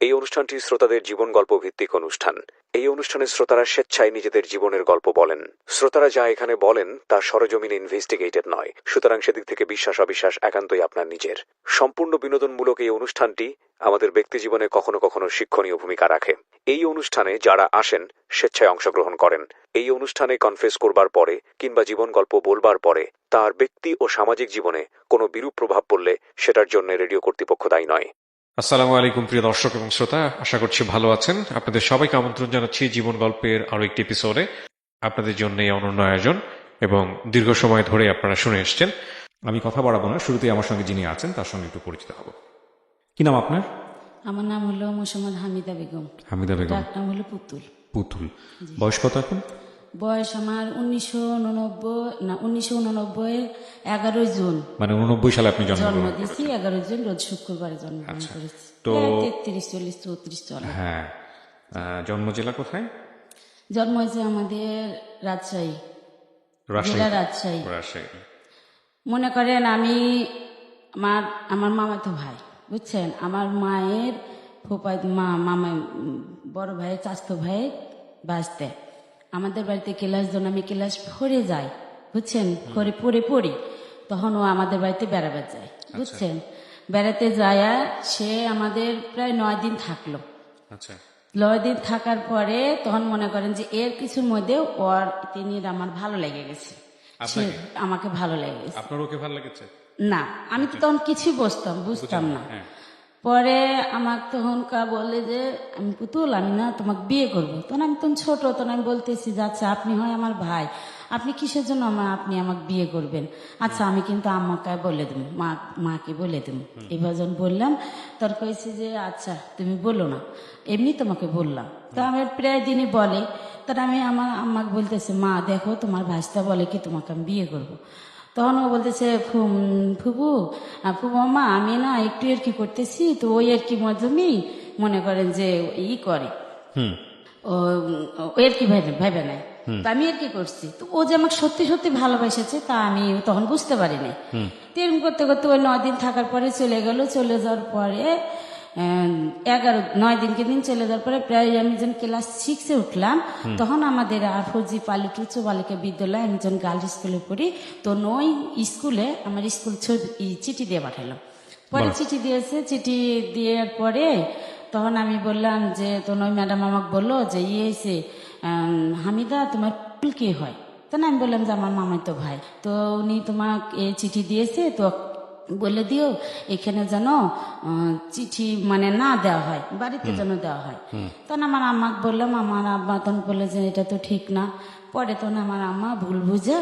এই অনুষ্ঠানটি শ্রোতাদের জীবন গল্প ভিত্তিক অনুষ্ঠান। এই অনুষ্ঠানে শ্রোতারা স্বেচ্ছায় নিজেদের জীবনের গল্প বলেন। শ্রোতারা যা এখানে বলেন, তা সরজমিনে ইনভেস্টিগেটেড নয়। সুতরাং সেদিক থেকে বিশ্বাস অবিশ্বাস একান্তই আপনার নিজের। সম্পূর্ণ বিনোদনমূলক এই অনুষ্ঠানটি আমাদের ব্যক্তিজীবনে কখনো কখনো শিক্ষণীয় ভূমিকা রাখে। এই অনুষ্ঠানে যারা আসেন, স্বেচ্ছায় অংশগ্রহণ করেন। এই অনুষ্ঠানে কনফেস করবার পরে কিংবা জীবন গল্প বলবার পরে তার ব্যক্তি ও সামাজিক জীবনে কোনো বিরূপ প্রভাব পড়লে সেটার জন্য রেডিও কর্তৃপক্ষ দায়ী নয়। আসসালামু আলাইকুম প্রিয় দর্শক এবং শ্রোতা। আশা করছি ভালো আছেন। আপনাদের সবাইকে আমন্ত্রণ জানাচ্ছি জীবন গল্পের আরও একটি এপিসোডে আপনাদের জন্য এই অনন্য আয়োজন এবং দীর্ঘ সময় ধরে আপনারা শুনে এসছেন। আমি কথা বাড়াবো না। শুরুতেই আমার সঙ্গে যিনি আছেন তার সঙ্গে একটু পরিচিত হব। কি নাম আপনার? আমার নাম হলো মোসাম্মদ হামিদা বেগম। হামিদা বেগম। নাম হলো পুতুল। পুতুল। বয়স কত এখন? বয়স আমার উনিশশো উননব্বই না উনিশশো উননব্বই এগারোই জুন। মানে উননব্বই সালে আপনি জন্ম দিয়েছি এগারোই জুন রোজ শুক্রবারে জন্মগ্রহণ করেছি। তো- তেত্রিশ চল্লিশ চৌত্রিশ চলে। হ্যাঁ জন্ম জেলা কোথায়? জন্ম হয়েছে আমাদের রাজশাহী জেলা রাজশাহী। রাজশাহী। মনে করেন আমি আমার আমার মামাতো ভাই বুঝছেন? আমার মায়ের ফোপাই মা মামা বড় ভাই চাস্তো ভাই বাঁচতে আমাদের বাড়িতে ক্লাস যখন আমি ক্লাস ফোরে যাই বুঝছেন? করে পড়ে পড়ি তখন ও আমাদের বাড়িতে বেড়াবার যায় বুঝছেন? বেড়াতে যায় সে আমাদের প্রায় নয় দিন থাকল। আচ্ছা। নয় দিন থাকার পরে তখন মনে করেন যে এর কিছুর মধ্যে ওর তিনি আমার ভালো লেগে গেছে। সে আমাকে ভালো লেগে গেছে। আপনার ওকে ভালো লেগেছে? না আমি তো তখন কিছুই বুঝতাম বুঝতাম না। হ্যাঁ। পরে আমার তখন কা বলে যে আমি পুতুল আমি না তোমাকে বিয়ে করব। তখন আমি তখন ছোট তখন আমি বলতেছি যে আচ্ছা আপনি হয় আমার ভাই। আপনি কিসের জন্য আমার আপনি আমাকে বিয়ে করবেন? আচ্ছা আমি কিন্তু আমাকে বলে দেবো মা মাকে বলে দেবো। এবার যখন বললাম তোর কয়েছে যে আচ্ছা তুমি বলো না। এমনি তোমাকে বললাম। তো আমার প্রায় দিনই বলে তার আমি আমার আম্মাকে বলতেছি মা দেখো তোমার ভাইস্তা বলে কি তোমাকে আমি বিয়ে করব। তখন ও বলতেছে ফুবু ফুবু মা আমি না একটু আর কি করতেছি তো ওই আর কি মাধ্যমেই মনে করেন যে ই করে। ও এর কি ভাইবে ভাইবে নাই। তো আমি আর কি করছি? তো ও যে আমাকে সত্যি সত্যি ভালোবাসেছে তা আমি তখন বুঝতে পারিনি। তো এরকম করতে করতে ওই নয় দিন থাকার পরে চলে গেল। চলে যাওয়ার পরে এগারো নয় দিনকে দিন চলে যাওয়ার পরে প্রায় আমি যখন ক্লাস সিক্সে উঠলাম তখন আমাদের আর ফৌজি পালিট উচ্চ বালিকা বিদ্যালয় আমি যখন গার্লস স্কুলে পড়ি তো ওই স্কুলে আমার স্কুল ছবি চিঠি দিয়ে পাঠালাম। পরে চিঠি দিয়েছে চিঠি দেওয়ার পরে তখন আমি বললাম যে তো নয় ম্যাডাম আমাকে বলল যে ইয়ে এসে হামিদা তোমার ফুল কে হয়? তখন আমি বললাম যে আমার মামাই তো ভাই। তো উনি তোমাকে এই চিঠি দিয়েছে তো বলে দিও এখানে যেন চিঠি মানে না দেওয়া হয় বাড়িতে যেন দেওয়া হয়। তখন আমার আম্মাকে বললাম আমার আব্বা তখন বলল যে এটা তো ঠিক না। পরে তখন আমার আম্মা ভুল বুঝে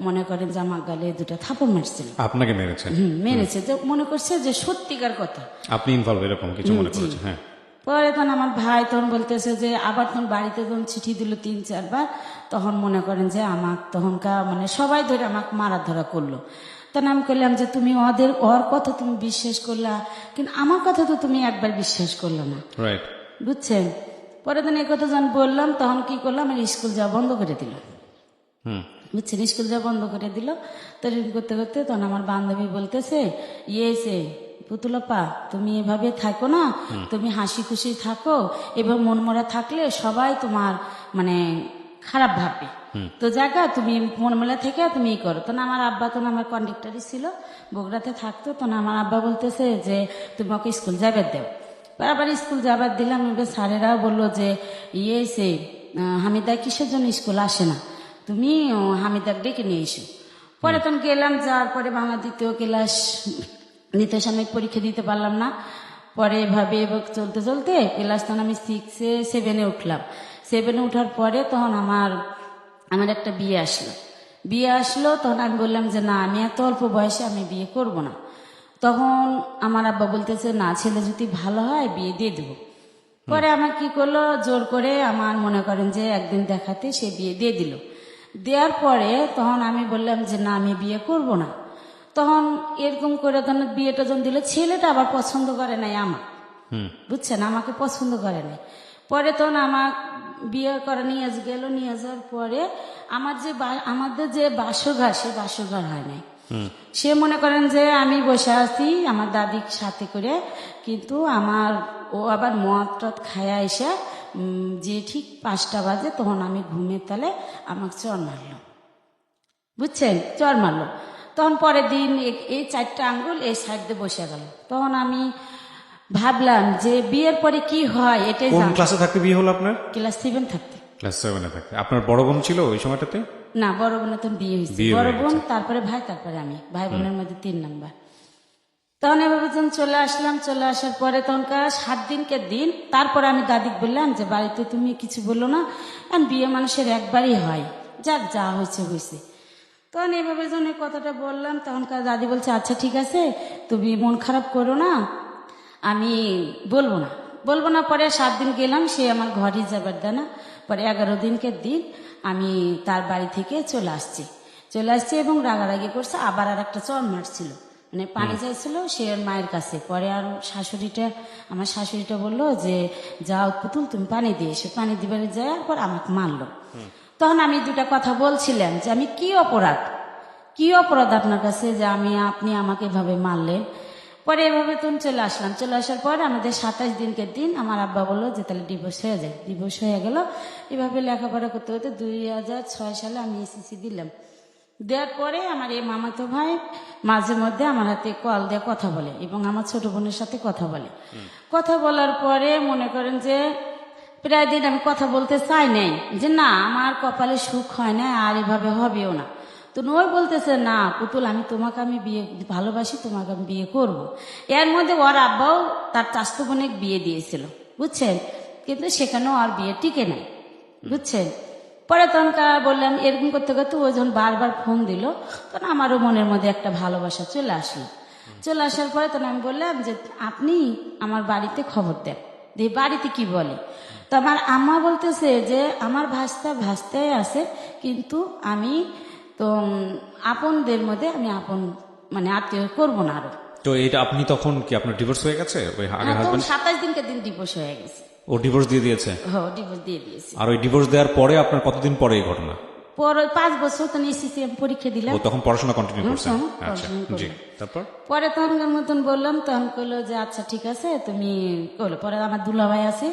মনে করেন যে আমার গালে দুটো থাপড় মারছিল। আপনাকে মেরেছেন হুম, মেরেছে। যে মনে করছে যে সত্যিকার কথা। আপনি ইনভলভ এরকম কিছু মনে করেছেন হ্যাঁ। পরে তখন আমার ভাই তখন বলতেছে যে আবার তখন বাড়িতে যখন চিঠি দিল তিন চারবার তখন মনে করেন যে আমার তখনকার মানে সবাই ধরে আমাকে মারা ধরা করল। তখন আমি করলাম যে তুমি ওদের ওর কথা তুমি বিশ্বাস করলা। কিন্তু আমার কথা তো তুমি একবার বিশ্বাস করল না। বুঝছেন? পরে দিন এই কথা যখন বললাম তখন কি করলাম? আমার স্কুল যাওয়া বন্ধ করে দিল বুঝছেন? স্কুল যাওয়া বন্ধ করে দিল। তো করতে করতে তখন আমার বান্ধবী বলতেছে ইয়ে এসে পুতুলাপা তুমি এভাবে থাকো না। তুমি হাসি খুশি থাকো এভাবে মনমরা থাকলে সবাই তোমার মানে খারাপ ভাববে। তো জায়গা তুমি মনমলা থেকে তুমি ই করো তখন আমার আব্বা তখন আমার কন্ডাক্টারই ছিল। বগুড়াতে থাকতো তখন আমার আব্বা বলতেছে যে তুমি ওকে স্কুল যাবে দেও। আবার স্কুল যাবার দিলাম এবার স্যারেরাও বলল যে ইয়ে সে হামিদা কিসের জন্য স্কুল আসে না? তুমি ও, হামিদাকে ডেকে নিয়ে এসো। পরে তখন গেলাম যাওয়ার পরে বাংলা দ্বিতীয় ক্লাস দ্বিতীয় সাময়িক পরীক্ষা দিতে পারলাম না। পরে এভাবে চলতে চলতে ক্লাস তখন আমি সিক্সে সেভেনে উঠলাম। সেভেনে ওঠার পরে তখন আমার আমার একটা বিয়ে আসলো। বিয়ে আসলো তখন আমি বললাম যে না আমি এত অল্প বয়সে আমি বিয়ে করব না। তখন আমার আব্বা বলতেছে না ছেলে যদি ভালো হয় বিয়ে দিয়ে দেবো। পরে আমার কি করল জোর করে আমার মনে করেন যে একদিন দেখাতে সে বিয়ে দিয়ে দিল। দেওয়ার পরে তখন আমি বললাম যে না আমি বিয়ে করব না। তখন এরকম করে তখন বিয়েটা যখন দিল ছেলেটা আবার পছন্দ করে নাই আমার। বুঝছেন? আমাকে পছন্দ করে নাই। পরে তখন আমার বিয়ে করে নিয়ে গেল নিয়ে যাওয়ার পরে আমার যে আমাদের যে বাসঘর সে বাসঘর হয় নাই। সে মনে করেন যে আমি বসে আছি আমার দাদির সাথে করে কিন্তু আমার ও আবার মদ টদ খায়া এসে যে ঠিক পাঁচটা বাজে তখন আমি ঘুমের তালে আমাকে চর মারলো। বুঝছেন? চর মারলো। তখন পরের দিন এই চারটা আঙ্গুল এই সাইড দিয়ে বসে গেল। তখন আমি ভাবলাম যে বিয়ের পরে কি হয় এটাই কোন ক্লাসে থাকতে বিয়ে হলো আপনার? ক্লাস সেভেন থাকতে। ক্লাস সেভেনে থাকতে। আপনার বড় বোন ছিল ওই সময়টাতে? না বড় বোন তো বিয়ে হয়েছে। বড় বোন তারপরে ভাই তারপরে আমি। ভাই বোনের মধ্যে তিন নাম্বার। তখন এভাবে যখন চলে আসলাম চলে আসার পরে তখনকার সাত দিনকে দিন তারপরে আমি দাদিক বললাম যে বাড়িতে তুমি কিছু বলল না? কারণ বিয়ে মানুষের একবারই হয়। যাক যা হয়েছে হয়েছে। তখন এভাবে যখন কথাটা বললাম তখনকার দাদি বলছে আচ্ছা ঠিক আছে তুমি মন খারাপ করো না। আমি বলব না। বলব না পরে সাত দিন গেলাম সে আমার ঘরই যাবার দেনা পরে এগারো দিনকে দিন আমি তার বাড়ি থেকে চলে আসছি। চলে আসছি এবং রাগারাগি করছে আবার আর একটা চর মারছিল। মানে পানি চাইছিল সে ওর মায়ের কাছে। পরে আর শাশুড়িটা আমার শাশুড়িটা বলল যে যাও পুতুল তুমি পানি দিয়ে এসে। পানি দিবারে যায় পর আমাকে মারলো। তখন আমি দুটা কথা বলছিলাম যে আমি কি অপরাধ? কি অপরাধ আপনার কাছে যে আমি আপনি আমাকে এভাবে মারলেন? পরে এভাবে তুমি চলে আসলাম। চলে আসার পর আমাদের সাতাশ দিনকে দিন আমার আব্বা বলল যে তাহলে ডিভোর্স হয়ে যায়। ডিভোর্স হয়ে গেল। এভাবে লেখাপড়া করতে করতে দুই হাজার ছয় সালে আমি এসএসসি দিলাম। দেওয়ার পরে আমার এই মামাতো ভাই মাঝে মধ্যে আমার হাতে কল দিয়ে কথা বলে এবং আমার ছোট বোনের সাথে কথা বলে। কথা বলার পরে মনে করেন যে প্রায় দিন আমি কথা বলতে চাই নাই। যে না, আমার কপালে সুখ হয় না আর এভাবে হবেও না। তো ওই বলতেছে, না, পুতুল, আমি তোমাকে, আমি বিয়ে, ভালোবাসি, তোমাকে আমি বিয়ে করব। এর মধ্যে ওর আব্বাও তার চাস্তো বোনের বিয়ে দিয়েছিল, বুঝছেন? কিন্তু সেখানেও আর বিয়ে টিকে নাই, বুঝছেন? পরে তখনকার বললাম এরকম করতে করতে ও যখন বারবার ফোন দিল, তখন আমারও মনের মধ্যে একটা ভালোবাসা চলে আসলো। চলে আসার পরে তখন আমি বললাম যে, আপনি আমার বাড়িতে খবর দেন। দিয়ে বাড়িতে কি বলে? তো আমার আম্মা বলতেছে যে, আমার ভাস্তা ভাস্তায় আছে, কিন্তু আমি তো আপনদের মধ্যে আমি আপন মানে আত্মীয় করব না আরও। তো এটা আপনি তখন কি আপনার ডিভোর্স হয়ে গেছে? ওই তখন হাজবেন্ড সাতাশ দিনকে দিন ডিভোর্স হয়ে গেছে। ও ডিভোর্স দিয়ে দিয়েছে? হ্যাঁ ডিভোর্স দিয়ে দিয়েছি। আর ওই ডিভোর্স দেওয়ার পরে আপনার কতদিন পরে এই ঘটনা? পরে পাঁচ বছর তো আমি পরীক্ষা দিলাম। ও তখন পড়াশোনা কন্টিনিউ করছেন আচ্ছা জি। তারপর? পরে তখন মতন বললাম তখন কইলো যে আচ্ছা ঠিক আছে তুমি কইলো পরে আমার দুলাভাই আছে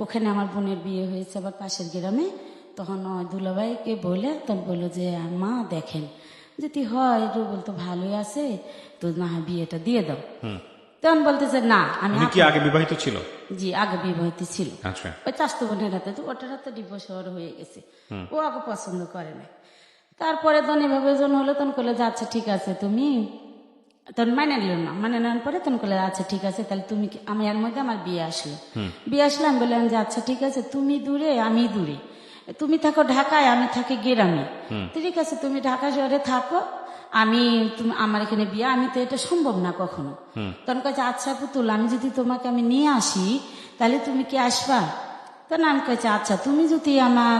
ওখানে আমার বোনের বিয়ে হয়েছে আবার পাশের গ্রামে। তখন দুলাভাইকে বলে তখন বলল যে মা দেখেন যদি হয় রুবেল তো ভালোই আছে তো না বিয়েটা দিয়ে দাও। তখন বলতেছে না আমি কি আগে বিবাহিত ছিল? জি আগে বিবাহিত ছিল। আচ্ছা। ওই চাস্তো বোনের হাতে ওটার হাতে ডিভোর্স হয়ে গেছে। ও আগে পছন্দ করে না তারপরে তখন এভাবে যখন হলো তখন করলে যে আচ্ছা ঠিক আছে তুমি তখন মানে নিল না। মানে নেওয়ার পরে তখন করলে আচ্ছা ঠিক আছে তাহলে তুমি আমি এর মধ্যে আমার বিয়ে আসলো। বিয়ে আসলে আমি বললাম যে আচ্ছা ঠিক আছে তুমি দূরে আমি দূরে। তুমি থাকো ঢাকায় আমি থাকি গ্রামে। ঠিক আছে তুমি ঢাকা শহরে থাকো। আমি তুমি আমার এখানে বিয়ে আমি তো এটা সম্ভব না কখনো। তখন কাছে আচ্ছা পুতুল আমি যদি তোমাকে আমি নিয়ে আসি তাহলে তুমি কি আসবা? তখন আমি কাছে আচ্ছা তুমি যদি আমার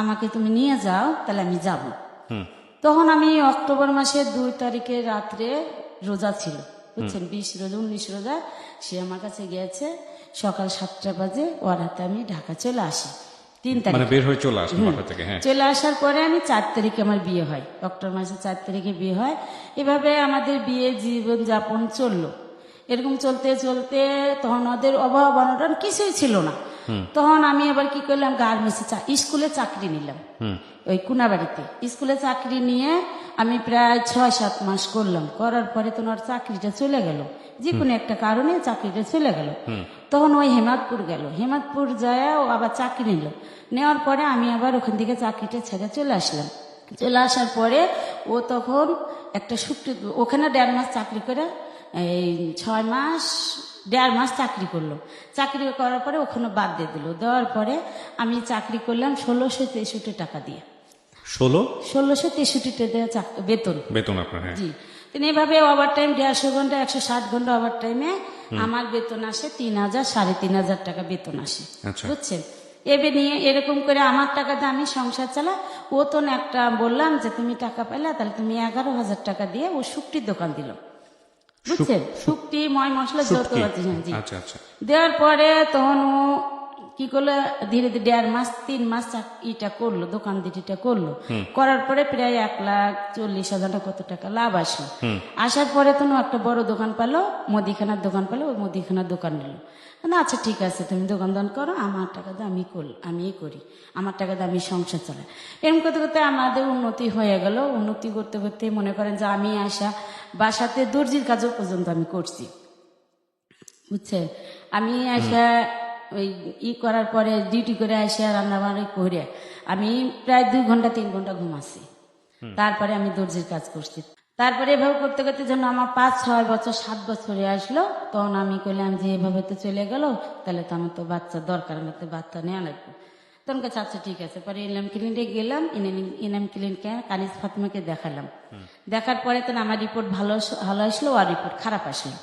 আমাকে তুমি নিয়ে যাও তাহলে আমি যাব। তখন আমি অক্টোবর মাসের দুই তারিখে রাত্রে রোজা ছিল বুঝছেন? বিশ রোজা উনিশ রোজা সে আমার কাছে গিয়েছে সকাল সাতটা বাজে ওর হাতে আমি ঢাকা চলে আসি। তিন তারিখ। মানে বের হয়ে চলে আসেন বাসা থেকে হ্যাঁ। চলে আসার পরে আমি চার তারিখে আমার বিয়ে হয়। অক্টোবর মাসের চার তারিখে বিয়ে হয়। এভাবে আমাদের বিয়ে জীবন যাপন চলল। এরকম চলতে চলতে তখন ওদের অভাব অনটন কিছুই ছিল না। তখন আমি আবার কি করলাম গার্মেন্টসে স্কুলে চাকরি নিলাম। ওই কুনাবাড়িতে। স্কুলে চাকরি নিয়ে আমি প্রায় ছয় সাত মাস করলাম। করার পরে তোমার চাকরিটা চলে গেল। যে কোনো একটা কারণে চাকরিটা চলে গেল। তখন ওই হেমাদপুর গেল। হেমাদপুর যায় ও আবার চাকরি নিল। নেওয়ার পরে আমি আবার ওখান থেকে চাকরিটা ছেড়ে চলে আসলাম। চলে আসার পরে ও তখন একটা শুক্র ওখানে দেড় মাস চাকরি করে এই ছয় মাস দেড় মাস চাকরি করল। চাকরি করার পরে ওখানে বাদ দিয়ে দিল। দেওয়ার পরে আমি চাকরি করলাম ষোলোশো তেষট্টি টাকা দিয়ে। ষোলো? ষোলোশো তেষট্টি টাকা বেতন। বেতন আপনার হ্যাঁ। জি। তিনি এভাবে ওভার টাইম দেড়শো ঘণ্টা একশো ষাট ঘণ্টা ওভার টাইমে আমার বেতন আসে তিন হাজার সাড়ে তিন হাজার টাকা বেতন আসে। আচ্ছা। বুঝছেন? এবে নিয়ে এরকম করে আমার টাকাতে আমি সংসার চালা ও তো একটা বললাম যে তুমি টাকা পেলে তাহলে তুমি এগারো হাজার টাকা দিয়ে ও শুক্তির দোকান দিল। বুঝছেন? শুক্তি ময় মশলা যত হ্যাঁ, আচ্ছা আচ্ছা। দেওয়ার পরে তখন ও কি করল? ধীরে ধীরে দেড় মাস তিন মাস ইটা করল দোকান দিটিটা করল। করার পরে প্রায় এক লাখ চল্লিশ হাজার কত টাকা লাভ আসলো। আসার পরে তো একটা বড় দোকান পেল মুদিখানার দোকান পেল ওই মুদিখানার দোকান নিল। না আচ্ছা ঠিক আছে তুমি দোকান দান করো আমার টাকা দিয়ে আমি করি আমিই করি আমার টাকা দিয়ে আমি সংসার চালাই। এরকম করতে করতে আমাদের উন্নতি হয়ে গেল। উন্নতি করতে করতে মনে করেন যে আমি আসা বাসাতে দর্জির কাজও পর্যন্ত আমি করছি। বুঝছেন আমি আসা ওই ই করার পরে ডিউটি করে আসে রান্না বান্না করে আমি প্রায় দুই ঘণ্টা তিন ঘণ্টা ঘুমাচ্ছি। তারপরে আমি দর্জির কাজ করছি। তারপরে এভাবে করতে করতে যখন আমার পাঁচ ছয় বছর সাত বছরে আসলো তখন আমি কইলাম যে এভাবে তো চলে গেল তাহলে তো আমার তো বাচ্চা দরকার আমার তো বাচ্চা নেওয়া লাগবে। তখন কাছে আচ্ছা ঠিক আছে। পরে ইনাম ক্লিনিকে গেলাম ইনাম ক্লিনিকে কানিজ ফাতিমাকে দেখালাম। দেখার পরে তো আমার রিপোর্ট ভালো ভালো আসলো আর রিপোর্ট খারাপ আসলো।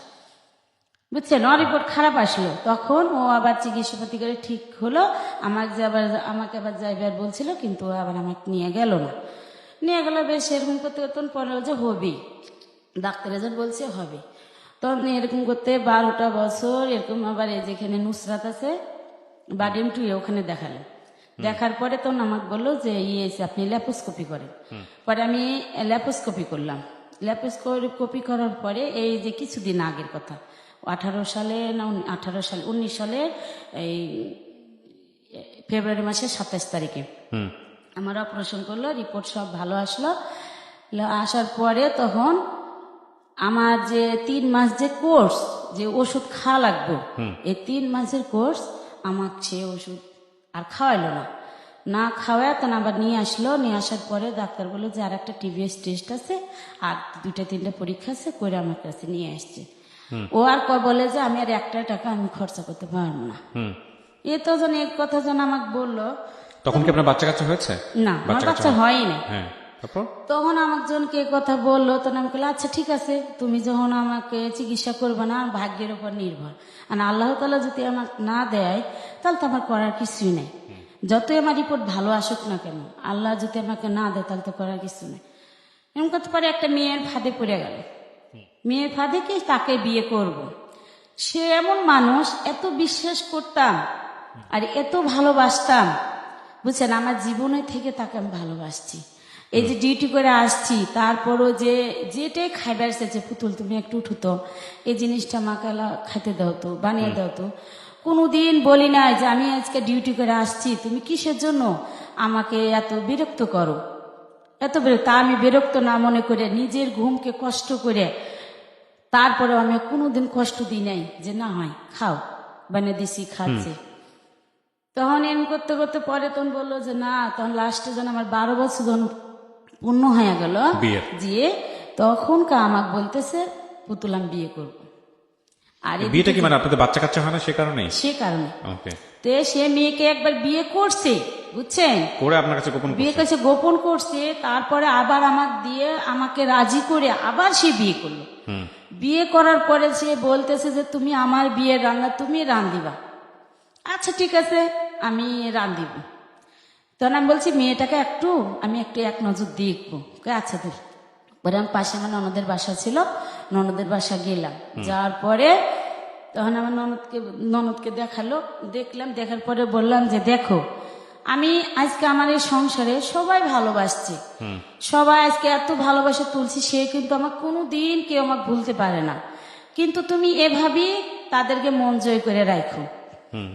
বুঝছেন? ওর রিপোর্ট খারাপ আসলো। তখন ও আবার চিকিৎসাপাতি করে ঠিক হলো। আমাকে যে আবার আমাকে আবার যাইবার বলছিল কিন্তু ও আবার আমাকে নিয়ে গেল না। নিয়ে গেল বেশ এরকম করতে করতে পরে যে হবেই। ডাক্তার এজন বলছে হবে। তখন এরকম করতে বারোটা বছর এরকম আবার এই যেখানে নুসরাত আছে বাডিম টু ওখানে দেখাল। দেখার পরে তখন আমাকে বলল যে ইয়ে আপনি ল্যাপোস্কোপি করেন। পরে আমি ল্যাপোস্কোপি করলাম। ল্যাপোস্কোপি করার পরে এই যে কিছুদিন আগের কথা আঠারো সালে না আঠারো সালে উনিশ সালে এই ফেব্রুয়ারি মাসের সাতাশ তারিখে। আমার অপারেশন করল রিপোর্ট সব ভালো আসলো। আসার পরে তখন আমার যে তিন মাস যে কোর্স যে ওষুধ খাওয়া লাগবে এই তিন মাসের কোর্স আমার সে ওষুধ আর খাওয়াইলো না। না খাওয়ায় তখন আবার নিয়ে আসলো নিয়ে আসার পরে ডাক্তার বলল যে আর একটা টিভিএস টেস্ট আছে আর দুইটা তিনটা পরীক্ষা আছে করে আমার কাছে নিয়ে আসছে। ও আর কয় বলে যে আমি আর একটা টাকা আমি খরচা করতে পারব না। এ তো যেন এক কথা যেন আমাকে বলল। তখন কি আপনার বাচ্চা কাচ্চা হয়েছে? না আমার বাচ্চা বাচ্চা হয়ই না হ্যাঁ তখন আমার জনকে কথা বলল তখন আমি বললাম আচ্ছা ঠিক আছে তুমি যখন আমাকে চিকিৎসা করবে না আমার ভাগ্যের উপর নির্ভর। আর আল্লাহ তালা যদি আমাকে না দেয় তাহলে তো আমার করার কিছুই নেই। যতই আমার রিপোর্ট ভালো আসুক না কেন আল্লাহ যদি আমাকে না দেয় তাহলে তো করার কিছু নেই। এমন করতে পারে একটা মেয়ের ফাঁদে পড়ে গেল। মেয়ের ফাঁদে কি তাকে বিয়ে করব। সে এমন মানুষ, এত বিশ্বাস করতাম আর এত ভালোবাসতাম। বুঝছেন, আমার জীবনে থেকে তাকে আমি ভালোবাসছি। এই যে ডিউটি করে আসছি, তারপরও যে, যেটাই খাইবার এসেছে পুতুল, তুমি একটু উঠুতো এই জিনিসটা আমাকে খাইতে দাও তো, বানিয়ে দাও তো। কোনোদিন বলি নাই যে আমি আজকে ডিউটি করে আসছি, তুমি কিসের জন্য আমাকে এত বিরক্ত করো? এত বিরক্ত আমি বিরক্ত না মনে করে নিজের ঘুমকে কষ্ট করে তারপরে আমি কোনোদিন কষ্ট দিই নাই যে না হয় খাও বানিয়ে দিছি খাচ্ছে। তখন এম করতে করতে পরে তখন বলল যে না তখন লাস্টে যখন আমার বারো বছর যখন পূর্ণ হয়ে গেল। দিয়ে তখন কা আমাকে বলতেছে পুতুল আমি বিয়ে করব। আর বিয়েটা কি মানে আপনাদের বাচ্চা কাচ্চা হয় না সে কারণেই? সে কারণে। তে সে মেয়েকে একবার বিয়ে করছে বুঝছেন? করে আপনার কাছে গোপন বিয়ে কাছে গোপন করছে তারপরে আবার আমাকে দিয়ে আমাকে রাজি করে আবার সে বিয়ে করল। হুম। বিয়ে করার পরে সে বলতেছে যে তুমি আমার বিয়ের রান্না তুমি রান দিবা আচ্ছা ঠিক আছে আমি রান দিব তখন আমি বলছি মেয়েটাকে একটু আমি একটু এক নজর দেখব। আচ্ছা দেখ পরে আমি পাশে আমার ননদের বাসা ছিল ননদের বাসা গেলাম। যাওয়ার পরে তখন আমার ননদকে ননদকে দেখাল দেখলাম দেখার পরে বললাম যে দেখো আমি আজকে আমার এই সংসারে সবাই ভালোবাসছে। সবাই আজকে এত ভালোবাসে তুলছি সে কিন্তু আমার কোনো দিন কেউ আমাকে ভুলতে পারে না। কিন্তু তুমি এভাবেই তাদেরকে মন জয় করে রাখো।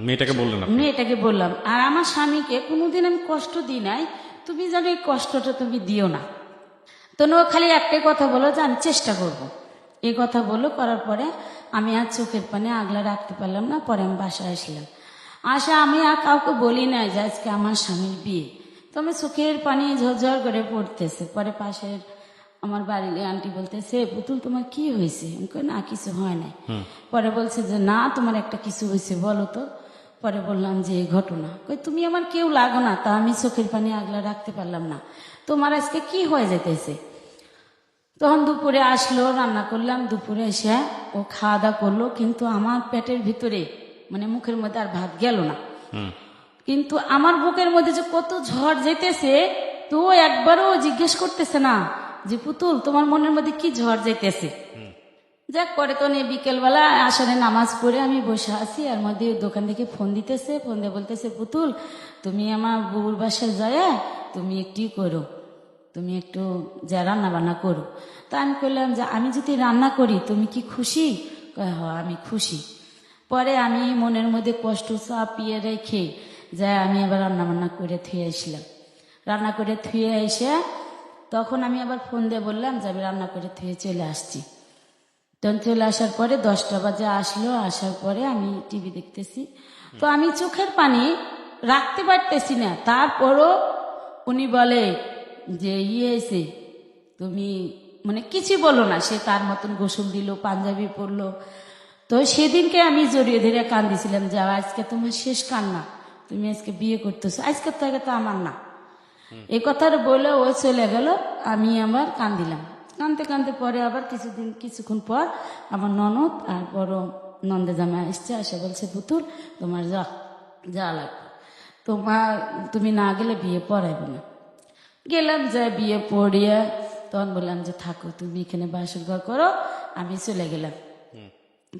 মেয়েটাকে বললেন মেয়েটাকে বললাম আর আমার স্বামীকে কোনোদিন আমি কষ্ট দিই নাই তুমি জানো এই কষ্টটা তুমি দিও না। তো ও খালি একটাই কথা বলো যে আমি চেষ্টা করব। এই কথা বলো করার পরে আমি আর চোখের পানে আগলা রাখতে পারলাম না পরে আমি বাসায় আসলাম। আসা আমি আর কাউকে বলি নাই যে আজকে আমার স্বামীর বিয়ে। তো আমি চোখের পানি ঝরঝর করে পড়তেছে। পরে পাশের আমার বাড়ির আন্টি বলতেছে পুতুল তোমার কি হয়েছে? আমি না কিছু হয় নাই। পরে বলছে যে না তোমার একটা কিছু হয়েছে বলো তো। পরে বললাম যে এই ঘটনা। কই তুমি আমার কেউ লাগো না তা আমি চোখের পানি আগলা রাখতে পারলাম না। তোমার আজকে কি হয়ে যেতেছে তখন দুপুরে আসলো রান্না করলাম। দুপুরে এসে ও খাওয়া দাওয়া করল কিন্তু আমার পেটের ভিতরে মানে মুখের মধ্যে আর ভাত গেল না। কিন্তু আমার বুকের মধ্যে যে কত ঝড় যেতেছে তো একবারও জিজ্ঞেস করতেছে না যে পুতুল তোমার মনের মধ্যে কি ঝড় যেতেছে? যাক পরে তো বিকেলবেলা আসরে নামাজ পড়ে আমি বসে আছি আর মধ্যে দোকান থেকে ফোন দিতেছে ফোন দিয়ে বলতেছে পুতুল তুমি আমার বুবুর বাসায় যায় তুমি একটু করো তুমি একটু যা রান্না বান্না করো। তা আমি করলাম যে আমি যদি রান্না করি তুমি কি খুশি? হ আমি খুশি। পরে আমি মনের মধ্যে কষ্ট চাপিয়ে রেখে যা আমি আবার রান্না বান্না করে থুয়ে আসলাম। রান্না করে থুয়ে এসে তখন আমি আবার ফোন দিয়ে বললাম যে আমি রান্না করে থুয়ে চলে আসছি। তখন চলে আসার পরে দশটা বাজে আসলো, আসার পরে আমি টিভি দেখতেছি। তো আমি চোখের পানি রাখতে পারতেছি না। তারপরও উনি বলে যে ইয়ে এসে তুমি মানে কিছু বলো না। সে তার মতন গোসল দিল, পাঞ্জাবি পরলো তো সেদিনকে আমি জড়িয়ে ধরে কান্দিছিলাম যে, আজকে তোমার শেষ কান্না। তুমি আজকে বিয়ে করতেছো। আজকের থেকে তো আমার না। এই কথাটা বলে ও চলে গেল, আমি আবার কান্দিলাম। কানতে কানতে পরে আবার কিছুদিন, কিছুক্ষণ পর আমার ননদ আর বড় নন্দে জামা এসছে আসে বলছে, পুতুল, তোমার যা যা লাগবে। তোমার, তুমি না গেলে বিয়ে পড়াইবে না। গেলাম যে বিয়ে পড়িয়ে তখন বললাম যে, থাকো, তুমি এখানে বাসর ঘর করো, আমি চলে গেলাম।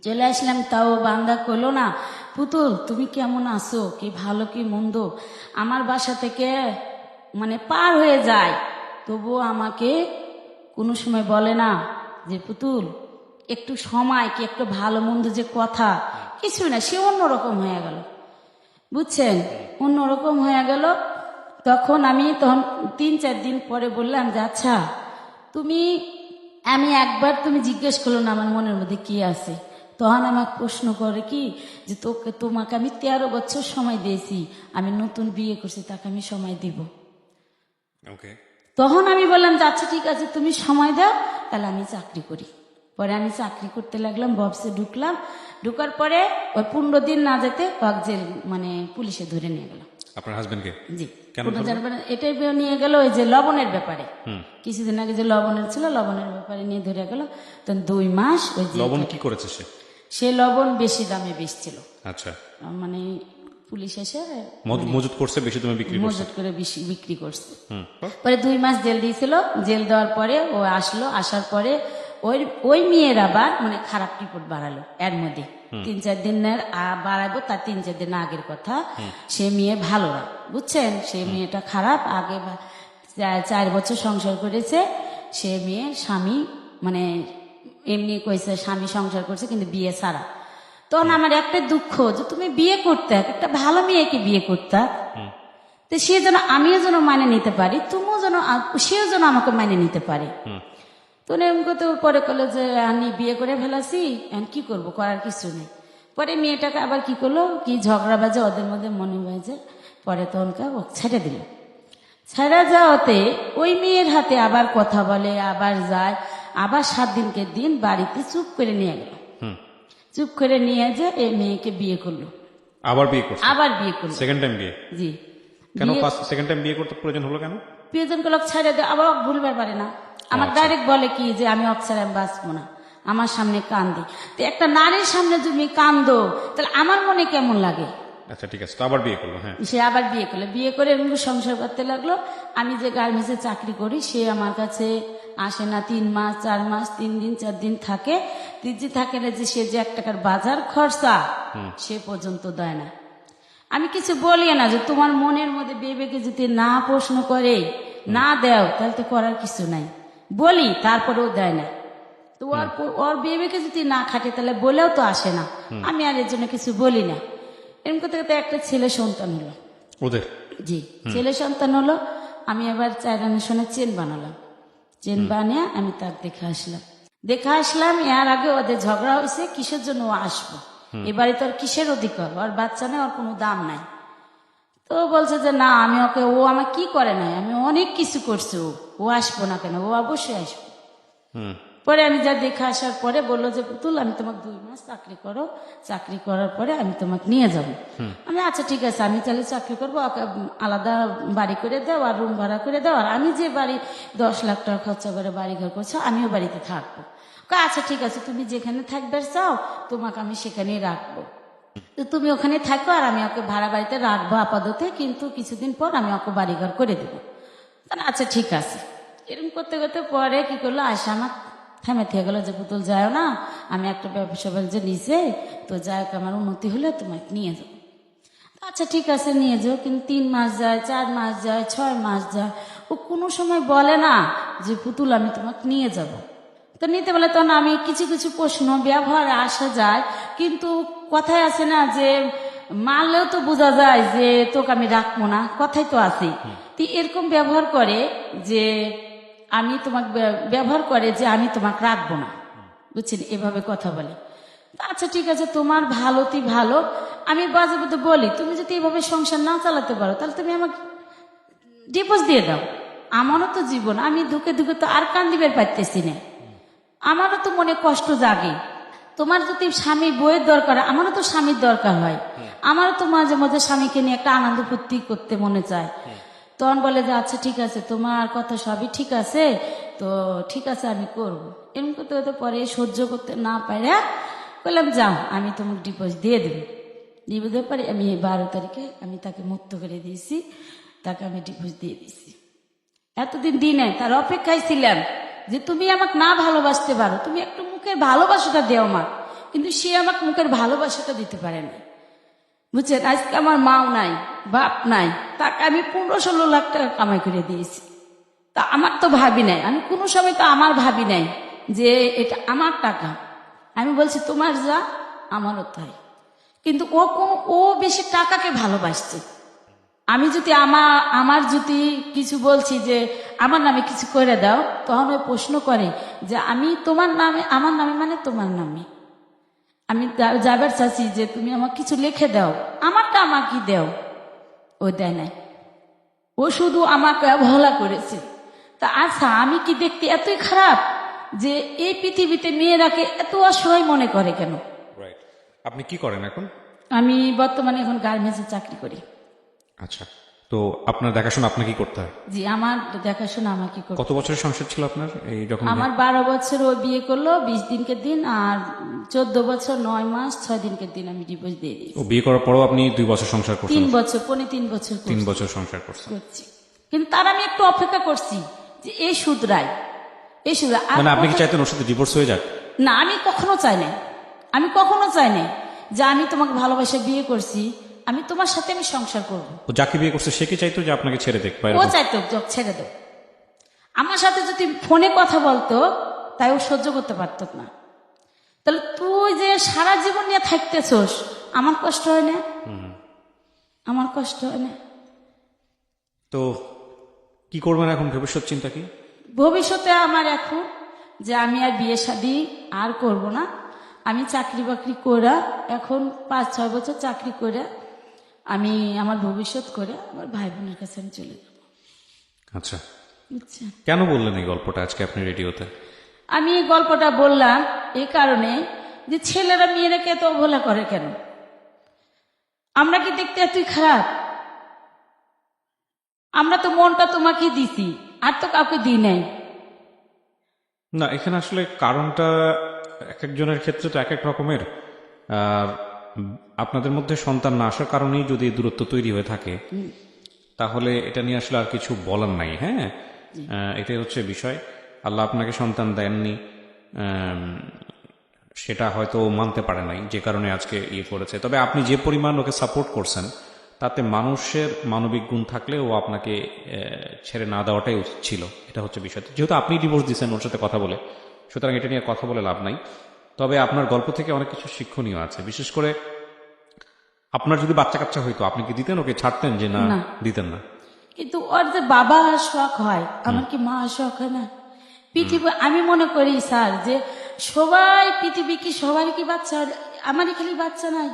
চলে আসলাম, তাও বান্দা করল না, পুতুল, তুমি কেমন আছো? কি ভালো, কি মন্দ? আমার বাসা থেকে মানে পার হয়ে যায়। তবুও আমাকে কোনো সময় বলে না যে, পুতুল, একটু সময়, কি একটু ভালো, মন্দ যে কথা? কিছু না, সে অন্যরকম হয়ে গেল। বুঝছেন? অন্যরকম হয়ে গেল। তখন আমি তখন তিন, চার দিন পরে বললাম যে আচ্ছা তুমি, আমি একবার তুমি জিজ্ঞেস করল না আমার মনের মধ্যে কি আছে? তখন আমাকে প্রশ্ন করে কি যে তোকে তোমাকে আমি তেরো বছর সময় দিয়েছি আমি নতুন বিয়ে করছি তাকে আমি সময় দিব। তখন আমি বললাম যে আচ্ছা ঠিক আছে তুমি সময় দাও তাহলে আমি চাকরি করি। পরে আমি চাকরি করতে লাগলাম বক্সে ঢুকলাম। ঢুকার পরে ওই পনেরো দিন না যেতে জেল মানে পুলিশে ধরে নিয়ে গেল আপনার হাজবেন্ডকে জি। এটাই নিয়ে গেল ওই যে লবণের ব্যাপারে। কিছুদিন আগে যে লবণের ছিল লবণের ব্যাপারে নিয়ে ধরে গেল। তখন দুই মাস ওই লবণ কি করেছে সে? সে লবণ বেশি দামে বেচছিল। আচ্ছা। মানে পুলিশ এসে মজুত করছে বেশি তুমি বিক্রি মজুত করে বেশি- বিক্রি করছে। পরে দুই মাস জেল দিয়েছিল। জেল দেওয়ার পরে ও আসলো। আসার পরে ওই ওই মেয়ের আবার মানে খারাপ রিপোর্ট বাড়ালো এর মধ্যে। তিন চার দিনের বাড়াবো তার তিন চার দিন আগের কথা। সে মেয়ে ভালো না বুঝছেন? সে মেয়েটা খারাপ। আগে চার বছর সংসার করেছে। সে মেয়ে স্বামী মানে এমনি কইছে স্বামী সংসার করছে কিন্তু বিয়ে ছাড়া। তখন আমার একটা দুঃখ যে তুমি বিয়ে করতে একটা ভালো মেয়েকে বিয়ে করতে। তো সে যেন আমিও যেন মানে নিতে পারি তুমিও যেন সেও যেন আমাকে মানে নিতে পারে। তো এরকম করতে পরে করল যে আমি বিয়ে করে ফেলাছি এখন কি করব করার কিছু নেই। পরে মেয়েটাকে আবার কি করল কি ঝগড়া বাজে ওদের মধ্যে মনে বাজে পরে তখনকে ও ছেড়ে দিল। ছেড়ে যাওয়াতে ওই মেয়ের হাতে আবার কথা বলে আবার যায়। আবার সাত দিনকে দিন বাড়িতে চুপ করে নিয়ে গেল। চুপ করে নিয়ে যে এই মেয়েকে বিয়ে করল। আবার বিয়ে করল আবার বিয়ে করল। সেকেন্ড টাইম বিয়ে? জি। কেন সেকেন্ড টাইম বিয়ে করতে প্রয়োজন হলো কেন? প্রিয়জনকে লোক ছাড়ে দেয় আবার ভুলবার পারে না। আমার ডাইরেক্ট বলে কি যে আমি অক্সার আমি বাঁচবো না। আমার সামনে কান্দি। তো একটা নারীর সামনে তুমি কান্দো তাহলে আমার মনে কেমন লাগে? আচ্ছা ঠিক আছে তো আবার বিয়ে করল হ্যাঁ। সে আবার বিয়ে করল। বিয়ে করে এরকম সংসার করতে লাগল। আমি যে গার্মেন্টসে চাকরি করি সে আমার কাছে আসে না। তিন মাস চার মাস তিন দিন চার দিন থাকে। তিনজি থাকে না যে সে যে এক টাকার বাজার খরচা সে পর্যন্ত দেয় না। আমি কিছু বলি না যে তোমার মনের মধ্যে বেবেকে যদি না প্রশ্ন করে না দেও তাহলে তো করার কিছু নাই। বলি তারপরেও দেয় না। তো ওর ওর বেবেকে যদি না খাটে তাহলে বলেও তো আসে না। আমি আর এর জন্য কিছু বলি না। এরকম করতে করতে একটা ছেলে সন্তান হলো। ওদের? জি ছেলে সন্তান হলো আমি আবার চার সোনার চেন বানালাম। চেন বানিয়ে আমি তার দেখে আসলাম। দেখে আসলাম এর আগে ওদের ঝগড়া হয়েছে কিসের জন্য ও আসব? এবারে তোর কিসের অধিকার? ওর বাচ্চা নেই ওর কোনো দাম নাই। তো বলছে যে না আমি ওকে ও আমার কি করে নাই? আমি অনেক কিছু করছি ও। ও আসব না কেন? ও অবশ্যই আসব। হুম। পরে আমি যা দেখে আসার পরে বলল যে পুতুল আমি তোমাকে দুই মাস চাকরি করো। চাকরি করার পরে আমি তোমাকে নিয়ে যাব। আমি আচ্ছা ঠিক আছে আমি তাহলে চাকরি করব আলাদা বাড়ি করে দাও আর রুম ভাড়া করে দাও। আর আমি যে বাড়ি দশ লাখ টাকা খরচা করে বাড়ি ঘর করছ আমিও বাড়িতে থাকব। আচ্ছা ঠিক আছে তুমি যেখানে থাকবে চাও তোমাকে আমি সেখানেই রাখব। তুমি ওখানে থাকো আর আমি ওকে ভাড়া বাড়িতে রাখব আপাতত কিন্তু কিছুদিন পর আমি ওকে বাড়িঘর করে দেবো। আচ্ছা ঠিক আছে। এরকম করতে করতে পরে কি করল আয়সা আমার থেমে থেকে গেলো যে পুতুল যায় না আমি একটা ব্যবসা বাণিজ্য নিচে তো যাই হোক আমার উন্নতি হলে তোমাকে নিয়ে যাব। আচ্ছা ঠিক আছে নিয়ে যাও কিন্তু তিন মাস যায় চার মাস যায় ছয় মাস যায় ও কোনো সময় বলে না যে পুতুল আমি তোমাকে নিয়ে যাব। তো নিতে বলে তখন আমি কিছু কিছু প্রশ্ন ব্যবহারে আসা যায় কিন্তু কথায় আছে না যে মারলেও তো বোঝা যায় যে তোকে আমি রাখব না। কথাই তো আছে তো এরকম ব্যবহার করে যে আমি তোমাকে ব্যবহার করে যে আমি তোমাকে রাখব না। বুঝছেন? এভাবে কথা বলে। আচ্ছা ঠিক আছে তোমার ভালোতি ভালো। আমি বাজে বুঝে বলি তুমি যদি এভাবে সংসার না চালাতে পারো তাহলে তুমি আমাকে ডিভোর্স দিয়ে দাও। আমারও তো জীবন আমি ধুকে ধুকে তো আর কান দিবের পারতেছি না। আমারও তো মনে কষ্ট জাগে। তোমার যদি স্বামী বইয়ের দরকার আমারও তো স্বামীর দরকার হয়। আমারও তো মাঝে মাঝে স্বামীকে নিয়ে একটা আনন্দ ফুর্তি করতে মনে চায়। তখন বলে যে আচ্ছা ঠিক আছে, তোমার কথা সবই ঠিক আছে, তো ঠিক আছে, আমি করব। এরকম করতে করতে পরে সহ্য করতে না পারে বললাম, যাও, আমি তোমাকে ডিভোর্স দিয়ে দেবো। ডিভোর্স দেওয়ার পরে আমি বারো তারিখে আমি তাকে মুক্ত করে দিয়েছি, তাকে আমি ডিভোর্স দিয়ে দিয়েছি। এতদিন দিনে তার অপেক্ষায় ছিলাম যে, তুমি আমাকে না ভালোবাসতে পারো, তুমি একটু মুখের ভালোবাসাটা দেও আমার কিন্তু সে আমাকে মুখের ভালোবাসাটা দিতে পারে না বুঝছেন? আজকে আমার মাও নাই, বাপ নাই। তাকে আমি পনেরো ষোলো লাখ টাকা কামাই করে দিয়েছি। তা আমার তো ভাবি নাই। আমি কোনো সময় তো আমার ভাবি নাই যে এটা আমার টাকা। আমি বলছি, তোমার যা, আমারও তাই। কিন্তু ও কোন ও বেশি টাকাকে ভালোবাসছে। আমি যদি আমার আমার যদি কিছু বলছি যে, আমার নামে কিছু করে দাও, তখন ওই প্রশ্ন করে যে, আমি তোমার নামে, আমার নামে মানে তোমার নামে? আমি যাবার চাচ্ছি যে তুমি আমাকে কিছু লিখে দাও। আমারটা আমাকে দাও। ও দেয় নাই। ও শুধু আমাকে অবহেলা করেছে। তা আচ্ছা আমি কি দেখতে এতই খারাপ যে এই পৃথিবীতে মেয়েরাকে এত অসহায় মনে করে কেন? আপনি কি করেন এখন? আমি বর্তমানে এখন গার্মেন্টসে চাকরি করি। আচ্ছা। তো আপনার দেখাশোনা আপনাকে কি করতে হয়? জি আমার দেখাশোনা আমাকে করতে কত বছরের সংসার ছিল আপনার? এই যখন আমার বারো বছর ও বিয়ে করল বিশ দিনকে দিন আর চোদ্দ বছর নয় মাস ছয় দিনকে দিন আমি ডিভোর্স দিয়ে দিই ও বিয়ে করার পরেও আপনি দুই বছর সংসার করছেন? তিন বছর পনে তিন বছর তিন বছর সংসার করছেন। করছি। কিন্তু তার আমি একটু অপেক্ষা করছি যে এই শুধরাই এই আর মানে আপনি কি চাইতেন ওর সাথে ডিভোর্স হয়ে যাক? না আমি কখনো চাই না আমি কখনো চাই না যে আমি তোমাকে ভালোবাসে বিয়ে করছি আমি তোমার সাথে আমি সংসার করব। যাকে বিয়ে করছে সে কি চাইতো যে আপনাকে ছেড়ে দেখ ও চাইতো ছেড়ে দাও আমার সাথে যদি ফোনে কথা বলতো তাই ও সহ্য করতে পারত না। তাহলে তুই যে সারা জীবন নিয়ে থাকতেছোস আমার কষ্ট হয় না? আমার কষ্ট হয় না? তো কি করবেন এখন ভবিষ্যৎ চিন্তা কি? ভবিষ্যতে আমার এখন যে আমি আর বিয়ে শাদি আর করব না আমি চাকরি বাকরি করা এখন পাঁচ ছয় বছর চাকরি করে আমি আমার ভবিষ্যৎ করে আমার ভাই বোনের কাছে আমি চলে যাব। আচ্ছা। বুঝছেন কেন বললেন এই গল্পটা আজকে আপনি রেডিওতে? আমি এই গল্পটা বললাম এই কারণে যে ছেলেরা মেয়েরাকে এত অবহেলা করে কেন? আমরা কি দেখতে এতই খারাপ? আমরা তো মনটা তোমাকে দিছি আর তো কাউকে দিই নাই। না এখানে আসলে কারণটা এক একজনের ক্ষেত্রে তো এক এক রকমের। আর আপনাদের মধ্যে সন্তান না আসার কারণেই যদি দূরত্ব তৈরি হয়ে থাকে, তাহলে এটা নিয়ে আসলে আর কিছু বলার নাই হ্যাঁ? এটাই হচ্ছে বিষয়। আল্লাহ আপনাকে সন্তান দেননি সেটা হয়তো মানতে পারে নাই, যে কারণে আজকে ইয়ে করেছে। তবে আপনি যে পরিমাণ ওকে সাপোর্ট করছেন, তাতে মানুষের মানবিক গুণ থাকলে ও আপনাকে ছেড়ে না দেওয়াটাই উচিত ছিল। এটা হচ্ছে বিষয়। যেহেতু আপনি ডিভোর্স দিচ্ছেন ওর সাথে কথা বলে, সুতরাং এটা নিয়ে কথা বলে লাভ নাই। তবে আপনার গল্প থেকে অনেক কিছু শিক্ষণীয় আছে। বিশেষ করে আপনার যদি বাচ্চা কাচ্চা হইতো আপনি কি দিতেন ওকে? ছাড়তেন যে না। দিতেন না। কিন্তু ওর যে বাবা শখ হয় আমার কি মা শখ হয় না? পৃথিবী আমি মনে করি স্যার যে সবাই পৃথিবী কি সবারই কি বাচ্চা? আমারই খালি বাচ্চা নাই।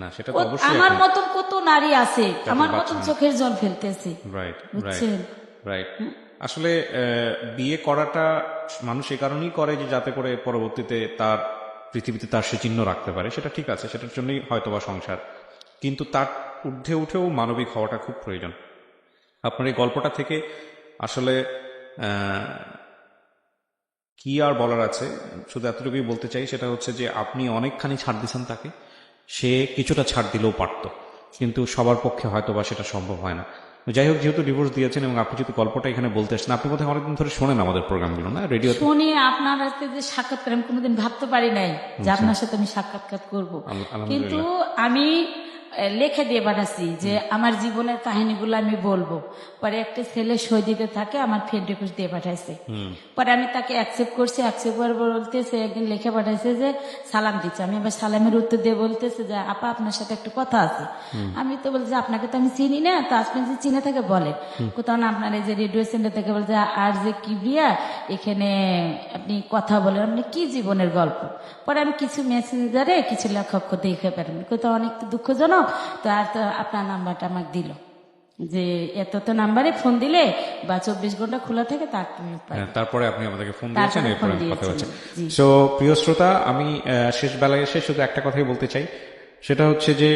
না সেটা তো অবশ্যই আমার মতন কত নারী আছে আমার মতন চোখের জল ফেলতেছে রাইট রাইট বুঝছেন? রাইট আসলে বিয়ে করাটা মানুষ এ কারণেই করে যে যাতে করে পরবর্তীতে তার পৃথিবীতে তার সে চিহ্ন রাখতে পারে সেটা ঠিক আছে সেটার জন্যই হয়তোবা সংসার কিন্তু তার ঊর্ধ্বে উঠেও মানবিক হওয়াটা খুব প্রয়োজন। আপনার এই গল্পটা থেকে আসলে কি আর বলার আছে? শুধু এতটুকুই বলতে চাই সেটা হচ্ছে যে আপনি অনেকখানি ছাড় দিচ্ছেন তাকে। সে কিছুটা ছাড় দিলেও পারত কিন্তু সবার পক্ষে হয়তো বা সেটা সম্ভব হয় না। যাই হোক যেহেতু ডিভোর্স দিয়েছেন এবং আপনি যেহেতু গল্পটা এখানে বলতে আসছেন আপনি কোথায় অনেকদিন ধরে শোনেন আমাদের প্রোগ্রামগুলো না? রেডিও শুনি আপনার যে সাক্ষাৎকার আমি কোনোদিন ভাবতে পারি নাই যে আপনার সাথে আমি সাক্ষাৎকার করব। কিন্তু আমি লিখে দিয়ে পাঠাচ্ছি যে আমার জীবনের কাহিনীগুলো আমি বলব। পরে একটা ছেলে সই দিতে থাকে আমার ফ্রেন্ড রিকোয়েস্ট দিয়ে পাঠাইছে। পরে আমি তাকে অ্যাকসেপ্ট করছি অ্যাকসেপ্ট করে বলতেছে একদিন লিখে পাঠাইছে যে সালাম দিচ্ছে। আমি আবার সালামের উত্তর দিয়ে বলতেছে যে আপা আপনার সাথে একটু কথা আছে। আমি তো বলছি আপনাকে তো আমি চিনি না? তো আপনি যে চিনে থাকে বলেন কোথাও না আপনার এই যে রেডিও সেন্টার থেকে বলছে আর যে কিবরিয়া এখানে আপনি কথা বলেন। আপনি কি জীবনের গল্প? পরে আমি কিছু মেসেঞ্জারে কিছু লেখক দেখে পারেন কোথাও অনেক দুঃখজনক। তো আর তো আপনার নাম্বারটা আমাকে দিল। যে এত তো নাম্বারে ফোন দিলে বা চব্বিশ ঘণ্টা খোলা থাকে তা তুমি হ্যাঁ, তারপরে আপনি আমাদেরকে ফোন দিয়েছেন এরপরে কথা বলছেন সো প্রিয় শ্রোতা আমি শেষ বেলায় এসে শুধু একটা কথাই বলতে চাই। সেটা হচ্ছে যে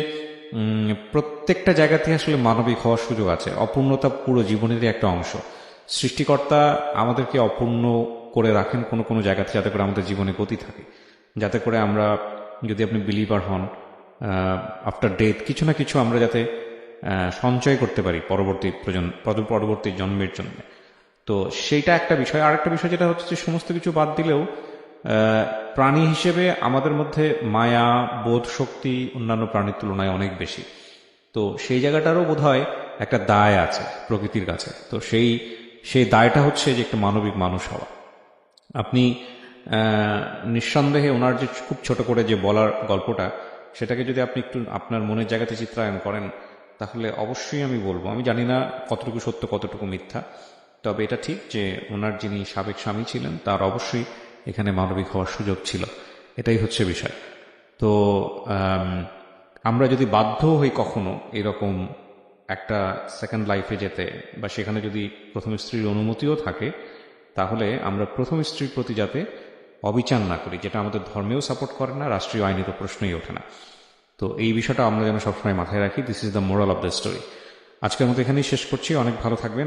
প্রত্যেকটা জায়গাতে আসলে মানবিক হওয়ার সুযোগ আছে। অপূর্ণতা পুরো জীবনেরই একটা অংশ। সৃষ্টিকর্তা আমাদেরকে অপূর্ণ করে রাখেন কোনো কোনো জায়গাতে যাতে করে আমাদের জীবনে গতি থাকে। যাতে করে আমরা যদি আপনি বিলিভার হন আফটার ডেথ কিছু না কিছু আমরা যাতে সঞ্চয় করতে পারি পরবর্তী প্রজন্ম পরবর্তী জন্মের জন্য। তো সেইটা একটা বিষয়। আর একটা বিষয় যেটা হচ্ছে সমস্ত কিছু বাদ দিলেও প্রাণী হিসেবে আমাদের মধ্যে মায়া, বোধ শক্তি অন্যান্য প্রাণীর তুলনায় অনেক বেশি। তো সেই জায়গাটারও বোধ হয় একটা দায় আছে প্রকৃতির কাছে। তো সেই সেই দায়টা হচ্ছে যে একটা মানবিক মানুষ হওয়া। আপনি নিঃসন্দেহে ওনার যে খুব ছোট করে যে বলার গল্পটা সেটাকে যদি আপনি একটু আপনার মনের জায়গাতে চিত্রায়ন করেন, তাহলে অবশ্যই আমি বলব। আমি জানি না কতটুকু সত্য, কতটুকু মিথ্যা, তবে এটা ঠিক যে ওনার যিনি সাবেক স্বামী ছিলেন, তার অবশ্যই এখানে মানবিক হওয়ার সুযোগ ছিল। এটাই হচ্ছে বিষয়। তো আমরা যদি বাধ্য হই কখনো এরকম একটা সেকেন্ড লাইফে যেতে, বা সেখানে যদি প্রথম স্ত্রীর অনুমতিও থাকে, তাহলে আমরা প্রথম স্ত্রীর প্রতি যাতে অবিচার না করি, যেটা আমাদের ধর্মেও সাপোর্ট করে না, রাষ্ট্রীয় আইনে তো প্রশ্নই ওঠে না। তো এই বিষয়টা আমরা যেন সবসময় মাথায় রাখি this is the moral of the story আজকের মতো এখানেই শেষ করছি, অনেক ভালো থাকবেন।